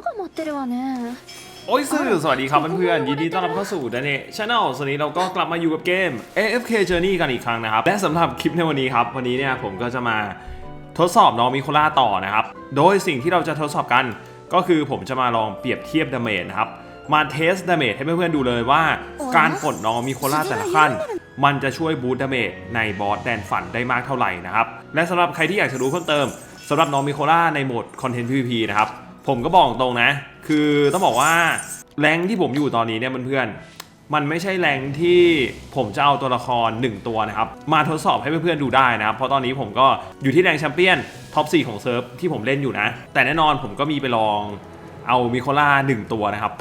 が持ってるわね โอ้ยสื่อสวัสดีครับเพื่อนๆยินดีต้อนรับเข้าสู่ดนเน่ช n แนลสวัสดีเราก็กลับมาอยู่กับเกม AFK Journey กันอีกครั้งนะครับ และสำหรับคลิปในวันนี้ครับ วันนี้เนี่ยผมก็จะมาทดสอบน้องมิโคล่าต่อนะครับ โดยสิ่งที่เราจะทดสอบกัน ก็คือผมจะมาลองเปรียบเทียบดาเมจนะครับ มาเทสดาเมจให้เพื่อนๆดูเลยว่า การปลดน้องมิโคล่าแต่ละขั้น มันจะช่วยบูสต์ดาเมจในบอสแดนฝันได้มากเท่าไหร่นะครับ และสำหรับใครที่อยากจะรู้เพิ่มเติมสำหรับน้องมิโคล่าในโหมดคอนเทนต์ PVP นะครับ ผมก็บอกตรงนะ คือต้องบอกว่าแรงที่ผมอยู่ตอนนี้เนี่ยเพื่อนๆมันไม่ใช่แรงที่ผมจะเอาตัวละคร 1 ตัวนะครับ มาทดสอบให้เพื่อนๆดูได้นะครับ เพราะตอนนี้ผมก็อยู่ที่แรงแชมเปี้ยนท็อป 4 ของเซิร์ฟที่ผมเล่นอยู่นะ แต่แน่นอนผมก็มีไปลองเอามิโคล่า1ตัวนะครับ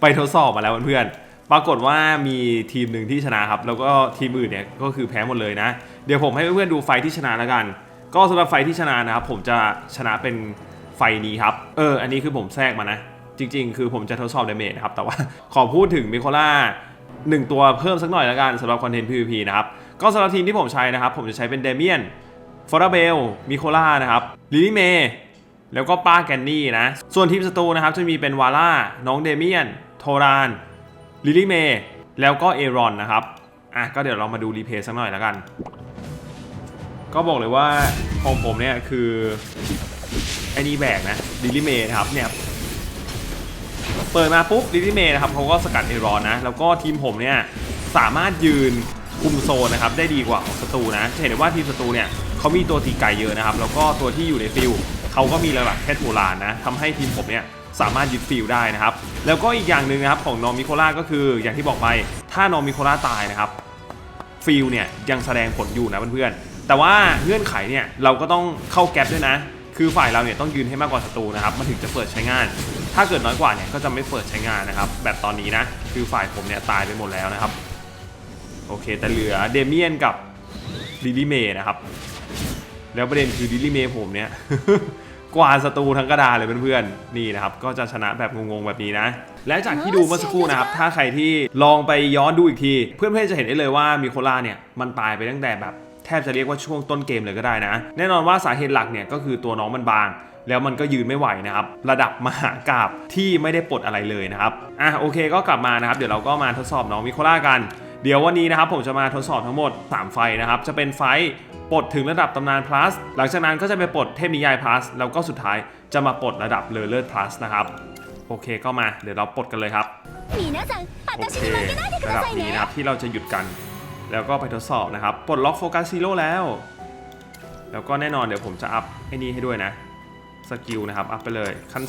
ไปทดสอบมาแล้วเพื่อนๆปรากฏว่ามีทีมหนึ่งที่ชนะครับ แล้วก็ทีมอื่นเนี่ยก็คือแพ้หมดเลยนะ เดี๋ยวผมให้เพื่อนๆดูไฟที่ชนะแล้วกัน ก็สำหรับไฟที่ชนะนะครับผมจะชนะเป็น ไฟนี้ครับ เออ อันนี้คือผมแทรกมานะ จริง ๆ คือผมจะทดสอบดาเมจนะครับ แต่ว่าขอพูดถึงมิโคล่าหนึ่งตัวเพิ่มสักหน่อยแล้วกันสำหรับคอนเทนต์ PVP นะครับ ก็สำหรับทีมที่ผมใช้นะครับ ผมจะใช้เป็นเดเมียนฟอร์เบลมิโคล่านะครับลิลี่เมแล้วก็ป้าแกนนี่นะ ส่วนทีมศัตรูนะครับจะมีเป็นวาร่าน้องเดเมียน โทรานลิลี่เมแล้วก็เอรอนนะครับ อะก็เดี๋ยวเรามาดูรีเพย์สักหน่อยแล้วกัน ก็บอกเลยว่าของผมเนี่ยคือ ไอ้นี่แบกนะลิลี่เมนะครับเนี่ยเปิดมาปุ๊บลิลี่เมนะครับเขาก็สกัดเอรอนนะ แล้วก็ทีมผมเนี่ยสามารถยืนคุมโซนนะครับได้ดีกว่าของศัตรูนะเห็นได้ว่าทีมศัตรูเนี่ยเขามีตัวตีไก่เยอะนะครับ แล้วก็ตัวที่อยู่ในฟิลเขาก็มีระดับแค่โทรานนะทำให้ทีมผมเนี่ยสามารถยึดฟิลได้นะครับ แล้วก็อีกอย่างหนึ่งนะครับของนอมิโคล่าก็คืออย่างที่บอกไปถ้านอมิโคล่าตายนะครับฟิลเนี่ยยังแสดงผลอยู่นะเพื่อนๆแต่ว่าเงื่อนไขเนี่ยเราก็ต้องเข้าแก๊ปด้วยนะ คือฝ่ายเราเนี่ยต้องยืนให้มากกว่าศัตรูนะครับมันถึงจะเปิดใช้งาน ถ้าเกิดน้อยกว่าเนี่ยก็จะไม่เปิดใช้งานนะครับ แบบตอนนี้นะคือฝ่ายผมเนี่ยตายไปหมดแล้วนะครับ โอเค แต่เหลือเดเมียนกับลิลี่เมย์นะครับ แล้วประเด็นคือลิลี่เมย์ผมเนี่ยกวาดศัตรูทั้งกระดานเลยเพื่อนๆนี่นะครับ ก็จะชนะแบบงงๆแบบนี้นะ และจากที่ดูเมื่อสักครู่นะครับ ถ้าใครที่ลองไปย้อนดูอีกที เพื่อนๆจะเห็นได้เลยว่ามีโคล่าเนี่ยมันตายไปตั้งแต่แบบ แทบจะเรียกว่าช่วงต้นเกมเลยก็ได้นะ แน่นอนว่าสาเหตุหลักเนี่ยก็คือตัวน้องมันบางแล้วมันก็ยืนไม่ไหวนะครับ ระดับมหากราบที่ไม่ได้ปลดอะไรเลยนะครับ อะโอเคก็กลับมานะครับ เดี๋ยวเราก็มาทดสอบน้องมิโคล่ากัน เดี๋ยววันนี้นะครับผมจะมาทดสอบทั้งหมด 3 ไฟนะครับ จะเป็นไฟปลดถึงระดับตำนาน plus หลังจากนั้นก็จะไปปลดเทพนิยาย plus แล้วก็สุดท้ายจะมาปลดระดับเลเลิศ plus นะครับ โอเคก็มาเดี๋ยวเราปลดกันเลยครับ โอเคระดับนี้นะครับที่เราจะหยุดกัน แล้วก็ไปทดสอบนะครับ ปลดล็อกโฟกัสซีโร่แล้ว แล้วก็แน่นอนเดี๋ยวผมจะอัพไอ้นี่ให้ด้วยนะ สกิลนะครับ อัพไปเลยขั้น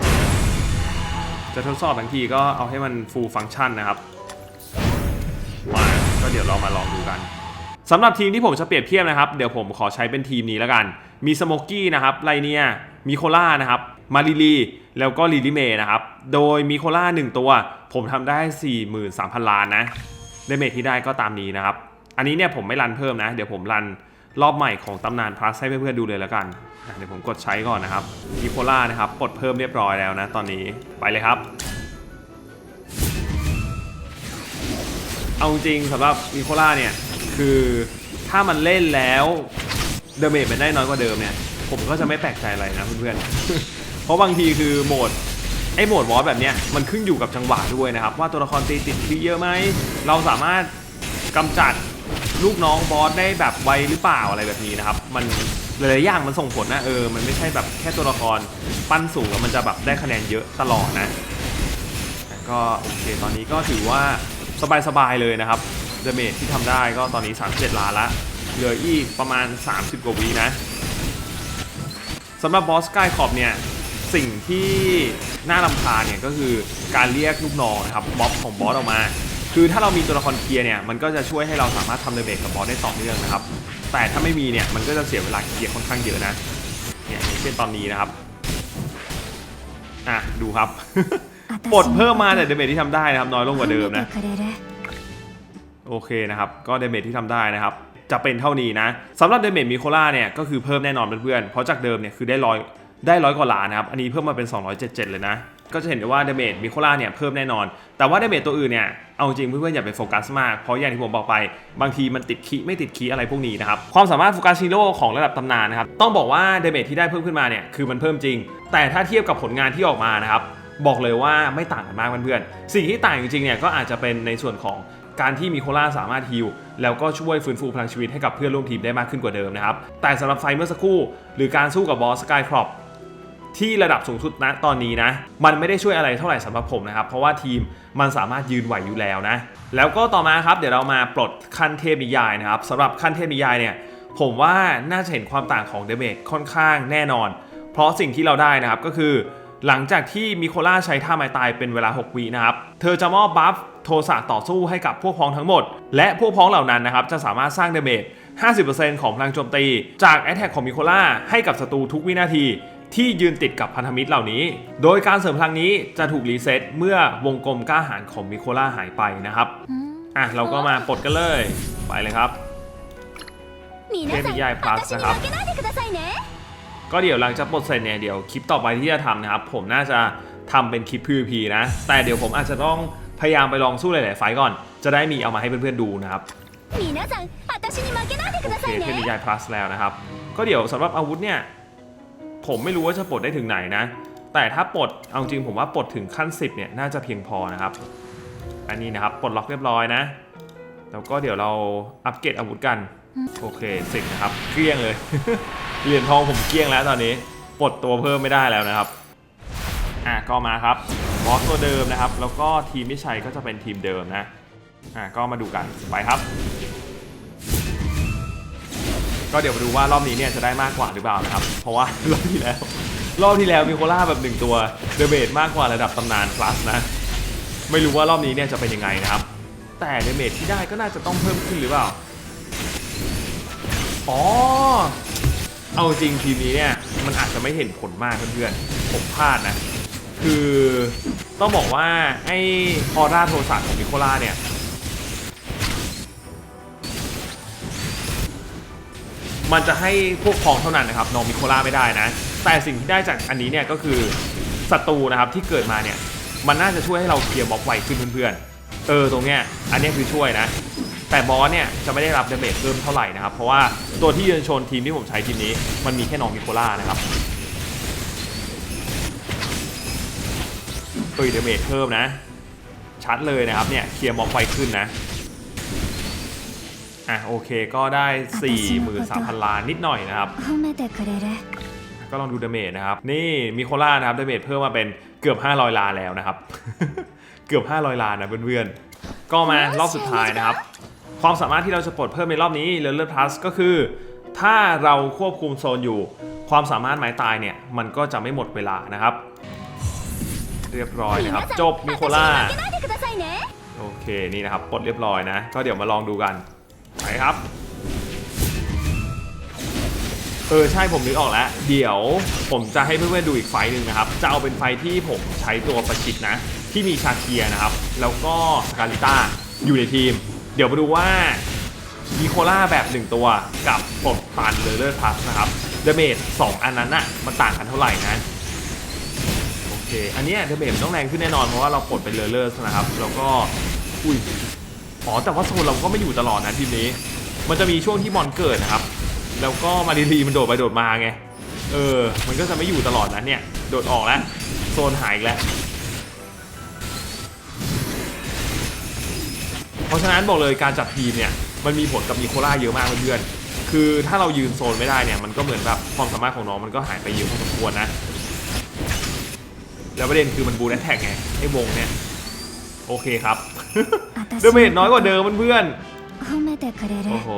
3 จะทดสอบทั้งทีก็เอาให้มัน full function นะครับ มาก็เดี๋ยวเรามาลองดูกันสำหรับทีมที่ผมจะเปรียบเทียบนะครับ เดี๋ยวผมขอใช้เป็นทีมนี้แล้วกัน มีสโมกกี้นะครับไลเนียมีโคล่านะครับมาริลีแล้วก็ลิลิเมนะครับ โดยมีโคล่า1ตัว ผมทำได้ 43,000 ล้านนะ เดเมจที่ได้ก็ตามนี้นะครับ อันนี้เนี่ยผมไม่รันเพิ่มนะ เดี๋ยวผมรันรอบใหม่ของตำนานพลัสให้เพื่อนๆดูเลยแล้วกันเดี๋ยวผมกดใช้ก่อนนะครับมีโคล่านะครับปลดเพิ่มเรียบร้อยแล้วนะตอนนี้ไปเลยครับ เอาจริงสำหรับนิโคล่าเนี่ยคือถ้ามันเล่นแล้วเดเมจมันได้น้อยกว่าเดิมเนี่ย ผมก็จะไม่แปลกใจอะไรนะเพื่อนๆ เพราะบางทีคือโหมด ไอ้โหมดวอสแบบเนี้ยมันขึ้นอยู่กับจังหวะด้วยนะครับ ว่าตัวละครตีติดคีย์เยอะไหมเราสามารถกำจัดลูกน้องบอสได้แบบไวหรือเปล่าอะไรแบบนี้นะครับ มันหลายๆอย่างมันส่งผลนะเออมันไม่ใช่แบบแค่ตัวละครปั้นสูงแล้วมันจะแบบได้คะแนนเยอะตลอดนะก็โอเคตอนนี้ก็ถือว่าสบายๆเลยนะครับเดเมจที่ทำได้ก็ตอนนี้ 37 ล้านละเหลืออีกประมาณ 30 กว่าวินะสำหรับบอสกายขอบเนี่ย สิ่งที่น่าลำคาญเนี่ยก็คือการเรียกลูกน้องครับบ็อบของบอสออกมา คือถ้าเรามีตัวละครเคลียร์เนี่ยมันก็จะช่วยให้เราสามารถทำเดเบรกกับบอสได้ต่อเนื่องนะครับ แต่ถ้าไม่มีเนี่ยมันก็จะเสียเวลาเคลียร์ค่อนข้างเยอะนะเนี่ยเช่นตอนนี้นะครับอะดูครับบทเพิ่มมาแต่เดเมจที่ทำได้นะครับน้อยลงกว่าเดิมนะโอเคนะครับ ก็เดเมจที่ทำได้นะครับ จะเป็นเท่านี้นะสำหรับเดเมจมิโคล่าเนี่ยก็คือเพิ่มแน่นอนเพื่อนๆเพราะจากเดิมเนี่ยคือได้ร้อย ได้ร้อยกว่าล้านนะครับ อันนี้เพิ่มมาเป็น 277 เลยนะ ก็จะเห็นได้ว่าเดเมจมิโคล่าเนี่ยเพิ่มแน่นอน แต่ว่าเดเมจตัวอื่นเนี่ย เอาจริงเพื่อนๆอย่าไปโฟกัสมาก เพราะอย่างที่ผมบอกไป บางทีมันติดคีย์ไม่ติดคีย์อะไรพวกนี้นะครับ ความสามารถโฟกัสฮีโร่ของระดับตำนานนะครับ ต้องบอกว่าเดเมจที่ได้เพิ่มขึ้นมาเนี่ย คือมันเพิ่มจริง แต่ถ้าเทียบกับผลงานที่ออกมานะครับ บอกเลยว่าไม่ต่างกันมากเพื่อนๆ สิ่งที่ต่างจริงๆเนี่ยก็อาจจะเป็นในส่วนของการที่มิโคล่าสามารถฮิลแล้วก็ช่วยฟื้นฟูพลังชีวิตให้กับเพื่อนร่วมทีมได้มากขึ้นกว่าเดิมนะครับ แต่สำหรับไฟเมื่อสักครู่ หรือการสู้กับบอสสกายครอป ที่ระดับสูงสุดณตอนนี้นะ มันไม่ได้ช่วยอะไรเท่าไหร่สำหรับผมนะครับ เพราะว่าทีมมันสามารถยืนไหวอยู่แล้วนะ แล้วก็ต่อมาครับเดี๋ยวเรามาปลดขั้นเทพนิยายนะครับสำหรับขั้นเทพนิยายเนี่ยผมว่าน่าจะเห็นความต่างของเดเมจค่อนข้างแน่นอน เพราะสิ่งที่เราได้นะครับก็คือ หลังจากที่มิโคล่าใช้ท่าไม้ตายเป็นเวลา 6 วินะครับ เธอจะมอบบัฟโทสะต่อสู้ให้กับพวกพ้องทั้งหมด และพวกพ้องเหล่านั้นนะครับจะสามารถสร้างเดเมจ50%ของพลังโจมตี จากแอ t แทกของมิโคล่าให้กับศัตรูทุกวินาที ที่ยืนติดกับพันธมิตรเหล่านี้ โดยการเสริมพลังนี้จะถูกรีเซ็ตเมื่อวงกลมก้าหาญของมิโคล่าหายไปนะครับ อะ เราก็มาปลดกันเลย ไปเลยครับเทพนิยายพลาสนะครับ ก็เดี๋ยวหลังจากปลดเสร็จเนี่ยเดี๋ยวคลิปต่อไปที่จะทำนะครับ ผมน่าจะทำเป็นคลิป PVP นะ แต่เดี๋ยวผมอาจจะต้องพยายามไปลองสู้หลาย ๆ ไฟก่อน จะได้มีเอามาให้เพื่อน ๆ ดูนะครับโอเคเทพนิยายพลาสแล้วนะครับ ก็เดี๋ยวสำหรับอาวุธเนี่ย ผมไม่รู้ว่าจะปลดได้ถึงไหนนะ แต่ถ้าปลดเอาจริงผมว่าปลดถึงขั้น 10เนี่ยน่าจะเพียงพอนะครับ อันนี้นะครับปลดล็อกเรียบร้อยนะ แล้วก็เดี๋ยวเราอัปเกรดอาวุธกันโอเคสิบนะครับเกลี้ยงเลย เหรียญทองผมเกลี้ยงแล้วตอนนี้ปลดตัวเพิ่มไม่ได้แล้วนะครับอะก็มาครับบอสตัวเดิมนะครับ แล้วก็ทีมที่ใช้ก็จะเป็นทีมเดิมนะอะก็มาดูกันไปครับ ก็เดี๋ยวมาดูว่ารอบนี้เนี่ยจะได้มากกว่าหรือเปล่านะครับ เพราะว่ารอบที่แล้ว รอบที่แล้วมีโคล่าแบบหนึ่งตัวเดเมจมากกว่าระดับตำนาน plus นะ ไม่รู้ว่ารอบนี้เนี่ยจะเป็นยังไงนะครับ แต่เดเมจที่ได้ก็น่าจะต้องเพิ่มขึ้นหรือเปล่า อ๋อ เอาจริงทีมนี้เนี่ยมันอาจจะไม่เห็นผลมากเพื่อนๆ ผมพลาดนะ คือต้องบอกว่าไอออร่าโทรศัพท์ของนิโคล่าเนี่ย มันจะให้พวกพองเท่านั้นนะครับน้องมิโคล่าไม่ได้นะ แต่สิ่งที่ได้จากอันนี้เนี่ยก็คือศัตรูนะครับที่เกิดมาเนี่ยมันน่าจะช่วยให้เราเคลียร์บล็อกไวขึ้นเพื่อนๆ เออตรงเนี้ยอันนี้คือช่วยนะ แต่บอสเนี่ยจะไม่ได้รับดาเมจเพิ่มเท่าไหร่นะครับ เพราะว่าตัวที่ยืนชนทีมที่ผมใช้ทีมนี้ มันมีแค่น้องมิโคล่านะครับเอ้ยดาเมจเพิ่มนะชัดเลยนะครับเนี่ยเคลียร์บล็อกไวขึ้นนะ อะโอเคก็ได้ 43,000 ล้านนิดหน่อยนะครับ ก็ลองดูดาเมจนะครับ นี่มีโคล่านะครับดาเมจเพิ่มมาเป็นเกือบ 500 ล้านแล้วนะครับ เกือบ 500 ล้านนะเพื่อนๆ ก็มารอบสุดท้ายนะครับ ความสามารถที่เราจะปลดเพิ่มในรอบนี้เลเวลพลัสก็คือ ถ้าเราควบคุมโซนอยู่ ความสามารถหมายตายเนี่ยมันก็จะไม่หมดเวลานะครับ เรียบร้อยนะครับ จบมีโคล่าโอเคนี่นะครับปลดเรียบร้อยนะ ก็เดี๋ยวมาลองดูกัน ไปครับ เออใช่ผมนึกออกแล้ว เดี๋ยวผมจะให้เพื่อนๆดูอีกไฟหนึ่งนะครับ จะเอาเป็นไฟที่ผมใช้ตัวประชิดนะ ที่มีชาเคียนะครับ แล้วก็สกาลิต้าอยู่ในทีม เดี๋ยวมาดูว่ามีโคล่าแบบหนึ่งตัวกับปดตันเลอร์พลัสนะครับเดเมจสองอันนั้นน่ะมันต่างกันเท่าไหร่นะโอเค อันเนี้ยเดเมจต้องแรงขึ้นแน่นอนเพราะว่าเราปลดเป็นเลอร์นะครับ แล้วก็อุ้ย อ๋อแต่ว่าโซนเราก็ไม่อยู่ตลอดนะทีมนี้ มันจะมีช่วงที่มอนเกิดนะครับ แล้วก็มาดีลีมันโดดไปโดดมาไง เออ มันก็จะไม่อยู่ตลอดนะเนี่ย โดดออกแล้ว โซนหายแล้ว เพราะฉะนั้นบอกเลยการจับทีมเนี่ย มันมีผลกับมีโคล่าเยอะมากเพื่อนๆ คือถ้าเรายืนโซนไม่ได้เนี่ย มันก็เหมือนแบบความสามารถของน้องมันก็หายไปเยอะพอสมควรนะ แล้วประเด็นคือมันบูนแท็กไงไอ้วงเนี่ย โอเคครับ เดเมจน้อยกว่าเดิมเพื่อนๆโอ้โห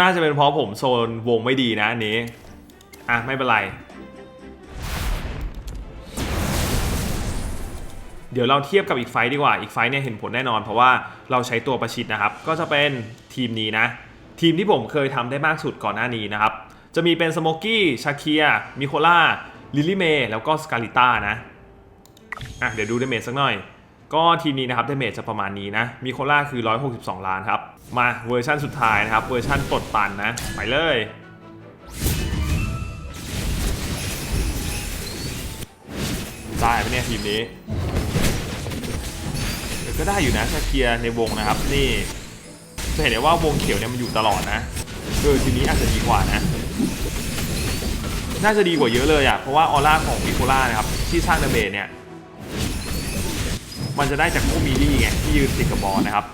น่าจะเป็นเพราะผมโซนวงไม่ดีนะอันนี้ อะ ไม่เป็นไร เดี๋ยวเราเทียบกับอีกไฟดีกว่า อีกไฟเนี่ยเห็นผลแน่นอน เพราะว่าเราใช้ตัวประชิดนะครับ ก็จะเป็นทีมนี้นะ ทีมที่ผมเคยทำได้มากสุดก่อนหน้านี้นะครับ จะมีเป็นสโมกกี้ ชาเคีย มิโคล่า ลิลิเม แล้วก็สกาลิต้านะ อะ เดี๋ยวดูเดเมจสักหน่อย ก็ทีมนี้นะครับเดเมจจะประมาณนี้นะ มีโคล่าคือ 162 ล้านครับ มาเวอร์ชั่นสุดท้ายนะครับ เวอร์ชั่นปลดตันนะ ไปเลย ได้ไหมเนี่ยทีมนี้ ก็ได้อยู่นะชาเคียร์ในวงนะครับ นี่จะเห็นได้ว่าวงเขียวเนี่ยมันอยู่ตลอดนะ เออทีนี้อาจจะดีกว่านะ น่าจะดีกว่าเยอะเลยอะ เพราะว่าออร่าของมิโคล่านะครับที่สร้างดาเมจเนี่ย มันจะได้จากพวกมีดี้ไงที่ยืนติดกับบอลนะครับ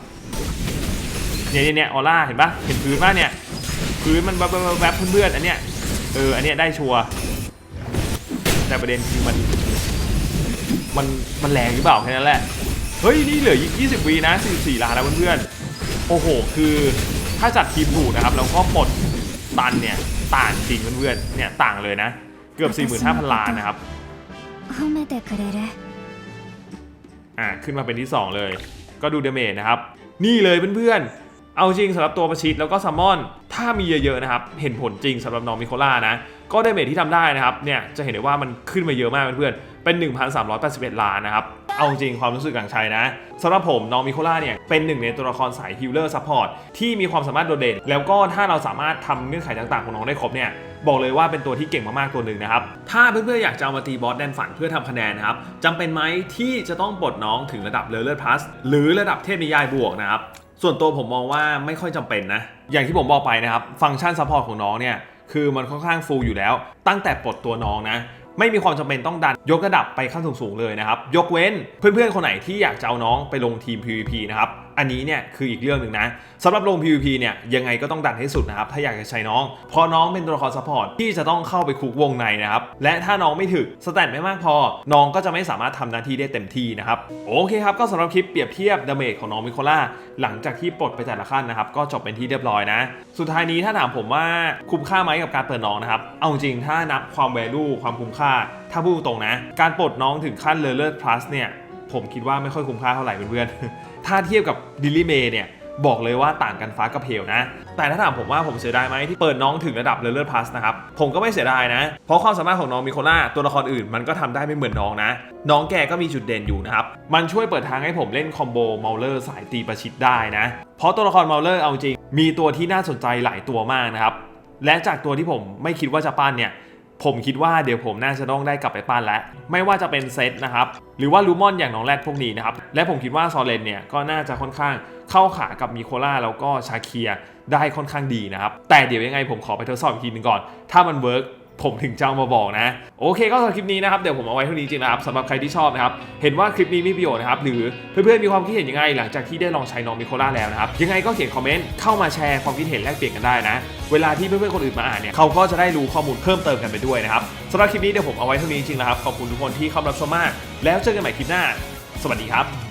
เนี่ยเนี่ยออร่าเห็นปะเห็นพื้นปะเนี่ยพื้นมันแบบแบบเพื่อนๆอันเนี้ยเอออันเนี้ยได้ชัวแต่ประเด็นคือมันมันมันแรงหรือเปล่าแค่นั้นแหละเฮ้ยนี่เหลืออีก20วีนะ44ล้านแล้วเพื่อนๆโอ้โหคือถ้าจัดทีมถูกนะครับแล้วก็ปลดตันเนี่ยต่างจริงเพื่อนๆเนี่ยต่างเลยนะ เกือบ 45,000 ล้านนะครับ อ่าขึ้นมาเป็นที่ 2 เลย ก็ดูเดเมจนะครับ นี่เลยเพื่อนๆ เอาจริงสำหรับตัวประชิดแล้วก็ซัมมอน ถ้ามีเยอะๆนะครับ เห็นผลจริงสำหรับน้องมิโคล่านะ ก็เดเมจที่ทำได้นะครับ เนี่ยจะเห็นได้ว่ามันขึ้นมาเยอะมากเพื่อนๆ เป็น 1,381 ล้านนะครับ เอาจริงความรู้สึกองชัยนะสำหรับผมน้องมิโคล่าเนี่ยเป็นหนึ่งในตัวละครสายฮิลเลอร์ซัพพอร์ตที่มีความสามารถโดดเด่น แล้วก็ถ้าเราสามารถทำเงื่อนไขต่างๆของน้องได้ครบเนี่ยบอกเลยว่าเป็นตัวที่เก่งมากๆตัวหนึ่งนะครับ ถ้าเพื่อนๆอยากจะเอามาตีบอสแดนฝันเพื่อทำคะแนนนะครับจำเป็นไหมที่จะต้องปลดน้องถึงระดับเลเ e อร์พลัสหรือระดับเทพนิยายบวกนะครับส่วนตัวผมมองว่าไม่ค่อยจำเป็นนะ อย่างที่ผมบอกไปนะครับ ฟังก์ชันซัพพอร์ตของน้องเนี่ยคือมันค่อนข้างฟูลอยู่แล้ว ตั้งแต่ปลดตัวน้องนะ ไม่มีความจำเป็นต้องดัน ยกระดับไปขั้นสูงๆเลยนะครับ ยกเว้นเพื่อนๆคนไหนที่อยากจะเอาน้องไปลงทีม PVP นะครับอันนี้เนี่ยคืออีกเรื่องหนึ่งนะสำหรับลง PVP เนี่ยยังไงก็ต้องดันให้สุดนะครับ ถ้าอยากจะใช้น้องเพราะน้องเป็นตัวละครซัพพอร์ตที่จะต้องเข้าไปคุกวงในนะครับ และถ้าน้องไม่ถึกสแตนไม่มากพอ น้องก็จะไม่สามารถทำหน้าที่ได้เต็มที่นะครับ โอเคครับ ก็สำหรับคลิปเปรียบเทียบดาเมจของน้องมิโคล่าหลังจากที่ปลดไปแต่ละขั้นนะครับ ก็จบเป็นที่เรียบร้อยนะ สุดท้ายนี้ถ้าถามผมว่าคุ้มค่าไหมกับการเปิดน้องนะครับเอาจริงถ้านับความ value ความคุ้มค่า ถ้าพูดตรงนะ การปลดน้องถึงขั้นเลเ e อร์ plus เนี่ยผมคิดว่าไม่ค่อยคุ้มค่าเท่าไหร่เพื่อนๆ ถ้าเทียบกับดิลิเมเนี่ยบอกเลยว่าต่างกันฟ้ากับเพลนะ แต่ถ้าถามผมว่าผมเสียดายไหมที่เปิดน้องถึงระดับเลเ e อร์พลัสนะครับ ผมก็ไม่เสียดายนะ เพราะความสามารถของน้องมิโคล่าตัวละครอื่นมันก็ทำได้ไม่เหมือนน้องนะ น้องแกก็มีจุดเด่นอยู่นะครับ มันช่วยเปิดทางให้ผมเล่นคอมโบเมาเลอร์สายตีประชิดได้นะ เพราะตัวละครเมาเลอร์เอาจริง มีตัวที่น่าสนใจหลายตัวมากนะครับ และจากตัวที่ผมไม่คิดว่าจะปั้นเนี่ย ผมคิดว่าเดี๋ยวผมน่าจะต้องได้กลับไปปั้นแล้ว ไม่ว่าจะเป็นเซตนะครับ หรือว่าลูมอนอย่างน้องแรดพวกนี้นะครับ และผมคิดว่าซอเลนเนี่ยก็น่าจะค่อนข้างเข้าขากับมิโคล่าแล้วก็ชาเคียได้ค่อนข้างดีนะครับ แต่เดี๋ยวยังไงผมขอไปทดสอบอีกทีหนึงก่อน ถ้ามันเวิร์ก ผมถึงจะเอามาบอกนะ โอเคก็สำหรับคลิปนี้นะครับ เดี๋ยวผมเอาไว้เท่านี้จริงนะครับสำหรับใครที่ชอบนะครับ เห็นว่าคลิปนี้มีประโยชน์นะครับ หรือเพื่อนๆมีความคิดเห็นยังไง หลังจากที่ได้ลองใช้น้องมิโคล่าแล้วนะครับ ยังไงก็เขียนคอมเมนต์เข้ามาแชร์ความคิดเห็นแลกเปลี่ยนกันได้นะ เวลาที่เพื่อนๆคนอื่นมาอ่านเนี่ยเขาก็จะได้รู้ข้อมูลเพิ่มเติมกันไปด้วยนะครับสำหรับคลิปนี้เดี๋ยวผมเอาไว้เท่านี้จริงๆนะครับขอบคุณทุกคนที่เข้ามารับชมมาก แล้วเจอกันใหม่คลิปหน้า สวัสดีครับ